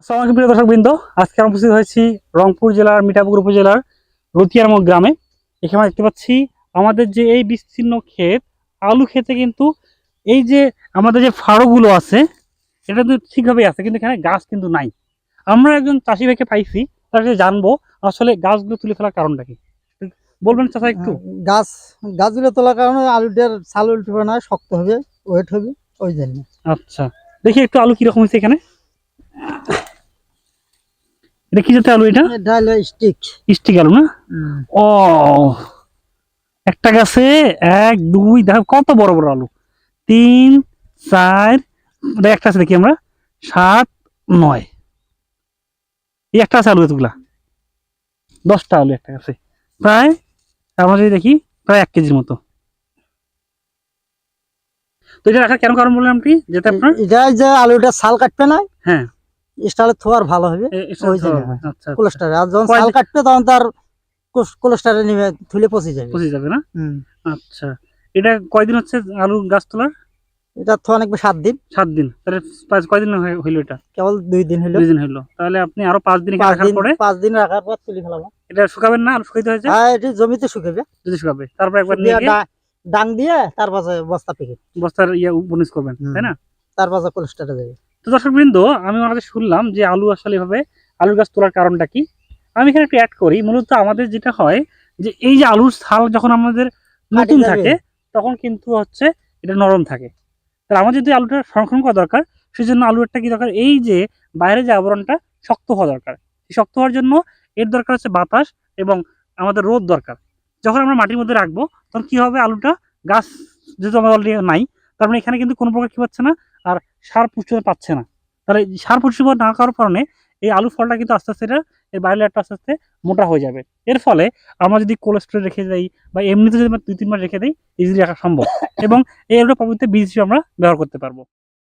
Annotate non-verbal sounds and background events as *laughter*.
আসসালামু প্রিয় দর্শক বৃন্দ আজকে আমরা উপস্থিত হয়েছি রংপুর জেলার মিঠাপুকুর উপজেলার রতিয়ারমুখ গ্রামে। এখানে দেখতে পাচ্ছি আমাদের যে এই বিস্তীর্ণ ক্ষেত আলু ক্ষেতে কিন্তু এই যে আমাদের যে ফাড়োগুলো আছে এটা কিন্তু ঠিকভাবেই আছে কিন্তু এখানে গাছ কিন্তু নাই। আমরা একজন চাষি ভাইকে পাইছি তার কাছে জানব আসলে গাছগুলো তুলে ফেলার কারণটা কি। বলবেন চাষা একটু। গাছ গাছগুলো তোলার কারণে আলুটার ছাল উল্টবে না শক্ত হবে ওয়েট হবে ওই জন্য। আচ্ছা দেখি একটু আলু কীরকম হয়েছে এখানে। এটা কি জাতের আলু এটা? হলো স্টিক। স্টিক আলু না? ও একটা গাছে এক দুই দেখো কত বড় বড় আলু। তিন চার একটা আছে দেখি আমরা। সাত নয়। এই একটা আছে আলু এতগুলা। দশটা আলু একটা গাছে। প্রায় আমরা যদি দেখি প্রায় এক কেজির মতো। তো এটা রাখার কেন কারণ বললেন আপনি? যেটা আপনার? এটা যে আলুটা ছাল কাটবে না? হ্যাঁ। স্টালে থোয়ার ভালো হবে ওই জন্য। আচ্ছা আচ্ছা। কোলেস্টারে আর যখন দিন- কাটবে তখন তার কোলেস্টারে নিবে থুলে পচে যাবে। পচে যাবে না? আচ্ছা। এটা কয়দিন হচ্ছে আলু গাছ তোলার? এটা থোয়া নাকবে সাত দিন। সাত দিন। তাহলে পাঁচ কয়দিন হয়ে- হইল এটা? কেবল দুই দিন হলো দুই দিন হইল। তাহলে আপনি আরও পাঁচ দিন রাখার দিন পরে পাঁচ দিন রাখার পর তুলে ফেলাবো। এটা শুকাবেন না? আর শুকাইতে হয়েছে? আর এটি জমিতে শুকাবে। যদি শুকাবে। তারপর একবার নিয়ে ডাং দিয়ে তারপর বস্তা পেকে। বস্তার ইয়ে বনিস করবেন তাই না? তার পাশে কোলেস্টারে যাবে তো দর্শক বৃন্দ আমি কাছে শুনলাম যে আলু আসলে এভাবে আলুর গাছ তোলার কারণটা কি। আমি এখানে একটু অ্যাড করি মূলত আমাদের যেটা হয় যে এই যে আলুর ছাল যখন আমাদের নতুন থাকে তখন কিন্তু হচ্ছে এটা নরম থাকে। তাহলে আমাদের যদি আলুটা সংরক্ষণ করা দরকার সেই জন্য আলুরটা কি দরকার? এই যে বাইরে যে আবরণটা শক্ত হওয়া দরকার। শক্ত হওয়ার জন্য এর দরকার হচ্ছে বাতাস এবং আমাদের রোদ দরকার। যখন আমরা মাটির মধ্যে রাখব তখন কি হবে আলুটা? গাছ যেহেতু আমাদের অলরেডি নাই তার মানে এখানে কিন্তু কোনো প্রকার কি পাচ্ছে না আর সার পুষ্টিকর পাচ্ছে না। তাহলে সার পুষ্টি না করার কারণে এই আলু ফলটা কিন্তু আস্তে আস্তে এটা এর বাইরের লেয়ারটা আস্তে আস্তে মোটা হয়ে যাবে। এর ফলে আমরা যদি কোলেস্ট্রল রেখে দিই বা এমনিতে যদি আমরা দুই তিন মাস রেখে দিই ইজিলি রাখা সম্ভব। *coughs* এবং এই আলুটা পরবর্তীতে বীজ আমরা ব্যবহার করতে পারব।